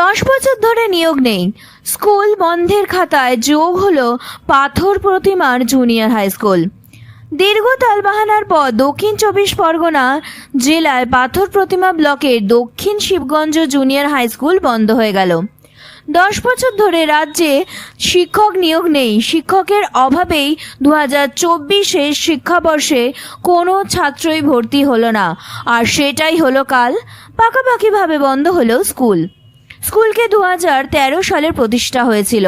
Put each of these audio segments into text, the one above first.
দশ বছর ধরে নিয়োগ নেই। স্কুল বন্ধের খাতায় যোগ হলো পাথর প্রতিমার জুনিয়র হাই স্কুল দীর্ঘ তালবাহানার পর দক্ষিণ চব্বিশ পরগনা জেলায় পাথর প্রতিমা ব্লকের দক্ষিণ শিবগঞ্জ জুনিয়র হাই স্কুল বন্ধ হয়ে গেল। দশ বছর ধরে রাজ্যে শিক্ষক নিয়োগ নেই। শিক্ষকের অভাবেই দু হাজার চব্বিশে শিক্ষাবর্ষে কোনো ছাত্রই ভর্তি হলো না। আর সেটাই হলো কাল। পাকাপাকিভাবে বন্ধ হলো স্কুল। স্কুলকে দু তেরো সালে প্রতিষ্ঠা হয়েছিল।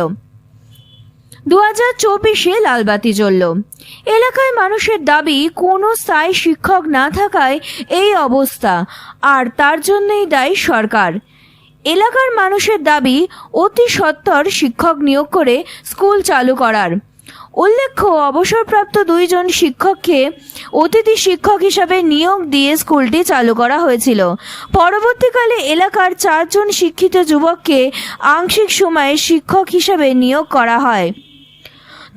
দু হাজার চব্বিশে লালবাতি জ্বলল। এলাকায় মানুষের দাবি, কোনো স্থায়ী শিক্ষক না থাকায় এই অবস্থা, আর তার জন্যই দায়ী সরকার। এলাকার মানুষের দাবি, অতি সত্বর শিক্ষক নিয়োগ করে স্কুল চালু করার। উল্লেখ্য, অবসরপ্রাপ্ত দুইজন শিক্ষককে অতিথি শিক্ষক হিসাবে নিয়োগ দিয়ে স্কুলটি চালু করা হয়েছিল। পরবর্তীকালে এলাকার চারজন শিক্ষিত যুবককে আংশিক সময়ে শিক্ষক হিসাবে নিয়োগ করা হয়।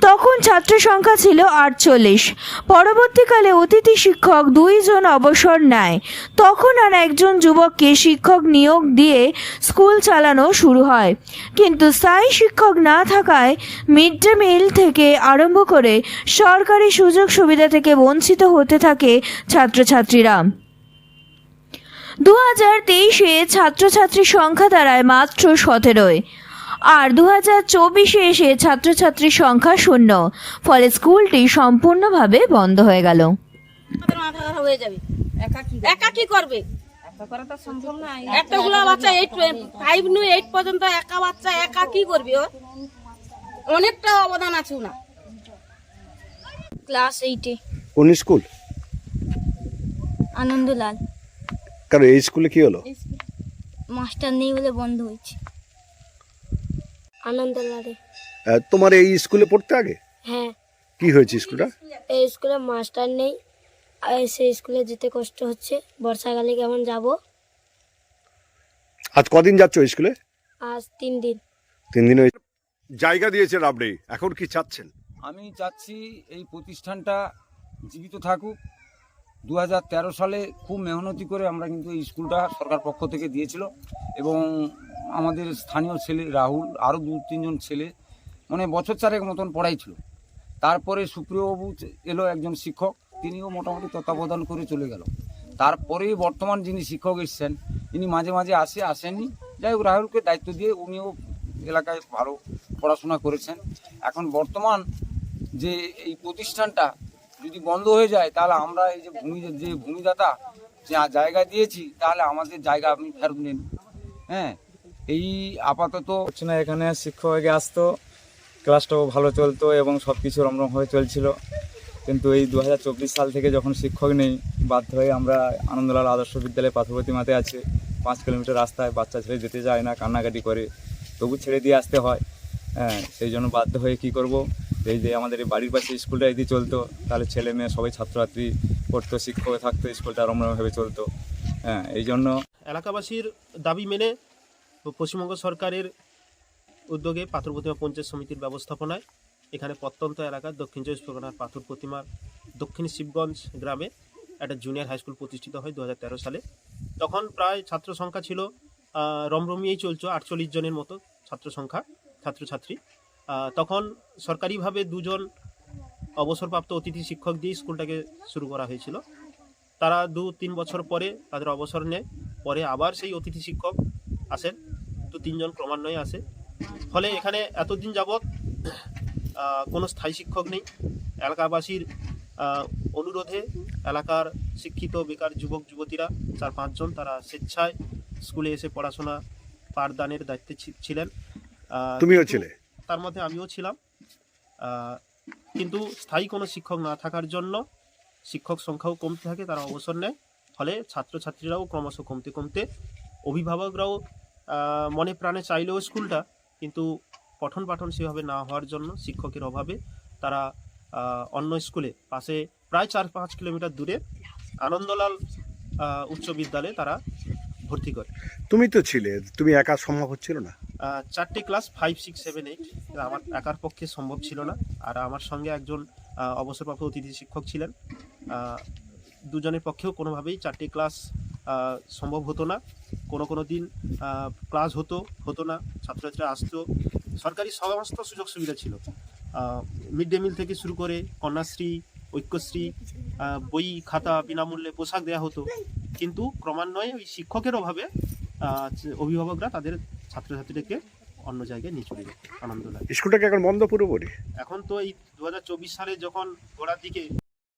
তখন ছাত্র সংখ্যা ছিল আটচল্লিশ। পরবর্তীকালে অতিথি শিক্ষক দুইজন অবসর নেয়। তখন আর একজন যুবককে শিক্ষক নিয়োগ দিয়ে স্কুল চালানো শুরু হয়। কিন্তু স্থায়ী শিক্ষক না থাকায় মিড ডে মিল থেকে আরম্ভ করে সরকারি সুযোগ সুবিধা থেকে বঞ্চিত হতে থাকে ছাত্রছাত্রীরা। দু হাজার তেইশে ছাত্রছাত্রীর সংখ্যা দাঁড়ায় মাত্র সতেরোয়। আর দু হাজার চব্বিশে এসে ছাত্রছাত্রীর সংখ্যা শূন্য। ফলে স্কুলটি সম্পূর্ণভাবে বন্ধ হয়ে গেল। আমাদের মাথা খারাপ হয়ে যাবে একা কি একা কি করবে? একা করা তো সম্ভব এতগুলো বাচ্চা এইট ফাইভ নু এইট পর্যন্ত একা বাচ্চা একা কি করবে ওর অনেকটা অবদান আছে না ক্লাস এইটে কোন স্কুল? আনন্দলাল। কারণ এই স্কুলে কি হলো? মাস্টার নেই বলে বন্ধ হয়েছে। আনন্দলালে আহ, তোমার এই স্কুলে পড়তে আগে? হ্যাঁ। কি হয়েছে স্কুলটা? এই স্কুলে মাস্টার নেই। আর সেই স্কুলে যেতে কষ্ট হচ্ছে। বর্ষাকালে কেমন যাব? আজ কদিন যাচ্ছ ওই স্কুলে? আজ তিন দিন। তিন দিন হয়েছে জায়গা দিয়েছেন আপনি এখন কি চাচ্ছেন? আমি চাচ্ছি এই প্রতিষ্ঠানটা জীবিত থাকুক। দু হাজার তেরো সালে খুব মেহনতি করে আমরা কিন্তু এই স্কুলটা সরকার পক্ষ থেকে দিয়েছিল। এবং আমাদের স্থানীয় ছেলে রাহুল, আরও দু তিনজন ছেলে মানে বছর চারেক মতন পড়াইছিল তারপরে সুপ্রিয়বাবু এলো একজন শিক্ষক, তিনিও মোটামুটি তত্ত্বাবধান করে চলে গেল। তারপরে বর্তমান যিনি শিক্ষক এসছেন, ইনি মাঝে মাঝে আসে, আসেননি। যাই হোক, রাহুলকে দায়িত্ব দিয়ে উনিও এলাকায় ভালো পড়াশোনা করেছেন। এখন বর্তমান যে এই প্রতিষ্ঠানটা যদি বন্ধ হয়ে যায়, তাহলে আমরা এই যে ভূমি, যে ভূমিদাতা যে জায়গা দিয়েছি, তাহলে আমাদের জায়গা আপনি ফেরত নিন। হ্যাঁ এই আপাতত হচ্ছে না, এখানে শিক্ষক আসতো, ক্লাসটাও ভালো চলতো এবং সব কিছু রমরম হয়ে চলছিল। কিন্তু এই দু হাজার চব্বিশ সাল থেকে যখন শিক্ষক নেই, বাধ্য হয়ে আমরা আনন্দলাল আদর্শ বিদ্যালয়ে পাথরবতী মাঠে আছে। পাঁচ কিলোমিটার রাস্তায় বাচ্চা ছেড়ে যেতে যায় না, কান্নাকাটি করে। তবু ছেড়ে দিয়ে আসতে হয়। হ্যাঁ সেই জন্য বাধ্য হয়ে কি করব? এই যে আমাদের বাড়ির পাশে স্কুলটা যদি চলতো, তাহলে ছেলে মেয়ে, সবাই ছাত্রছাত্রী, পড়তো, শিক্ষক থাকতো, স্কুলটা রমরমভাবে চলতো। হ্যাঁ এই জন্য এলাকাবাসীর দাবি মেনে পশ্চিমবঙ্গ সরকারের উদ্যোগে পাথর প্রতিমা পঞ্চায়েত সমিতির ব্যবস্থাপনায় এখানে প্রত্যন্ত এলাকার দক্ষিণ চব্বিশ পরগনার পাথর প্রতিমার দক্ষিণ শিবগঞ্জ গ্রামে একটা জুনিয়র হাই স্কুল প্রতিষ্ঠিত হয় দু হাজার তেরো সালে। তখন প্রায় ছাত্র সংখ্যা ছিল রমরমিয়েই চলছে আটচল্লিশ জনের মতো ছাত্র সংখ্যা, ছাত্রছাত্রী। তখন সরকারিভাবে দুজন অবসরপ্রাপ্ত অতিথি শিক্ষক দিয়ে স্কুলটাকে শুরু করা হয়েছিল। তারা দু তিন বছর পরে তাদের অবসর নেয়, পরে আবার সেই অতিথি শিক্ষক আসেন। তিনজন ক্রমান্বয়ে আসে ফলে এখানে এতদিন যাবৎ কোনো স্থায়ী শিক্ষক নেই। এলাকাবাসীর অনুরোধে এলাকার শিক্ষিত বেকার যুবক যুবতীরা চার পাঁচজন তারা স্বেচ্ছায় স্কুলে এসে পড়াশোনা পাঠদানের দায়িত্বে ছিলেন। তুমিও ছিলে? তার মধ্যে আমিও ছিলাম। কিন্তু স্থায়ী কোনো শিক্ষক না থাকার জন্য শিক্ষক সংখ্যাও কমতে থাকে তারা অবসর নেয়। ফলে ছাত্রছাত্রীরাও ক্রমশ কমতে কমতে অভিভাবকরাও মনে প্রাণে চাইলেও স্কুলটা কিন্তু পঠন পাঠন সেভাবে না হওয়ার জন্য শিক্ষকের অভাবে তারা অন্য স্কুলে পাশে প্রায় চার পাঁচ কিলোমিটার দূরে আনন্দলাল উচ্চ বিদ্যালয়ে তারা ভর্তি করে। তুমি তো ছিলে তুমি একা সম্ভব হচ্ছিল না? চারটে class five six seven eight আমার একার পক্ষে সম্ভব ছিল না। আর আমার সঙ্গে একজন অবসরপ্রাপ্ত অতিথি শিক্ষক ছিলেন। দুজনের পক্ষেও কোনোভাবেই চারটে ক্লাস সম্ভব হতো না। কোনো কোনো দিন ক্লাস হতো হতো না ছাত্রছাত্রীরা আসতো। সরকারি সমস্ত সুযোগ সুবিধা ছিল। মিড ডে মিল থেকে শুরু করে কন্যাশ্রী ঐক্যশ্রী বই খাতা বিনামূল্যে পোশাক দেওয়া হতো। কিন্তু ক্রমান্বয়ে ওই শিক্ষকের অভাবে অভিভাবকরা তাদের ছাত্রছাত্রীদেরকে অন্য জায়গায় নিয়ে চলে যায়। আনন্দলাল স্কুলটাকে এখন বন্ধ পুরোপুরি? এখন তো এই দু হাজার চব্বিশ সালে যখন গোড়ার দিকে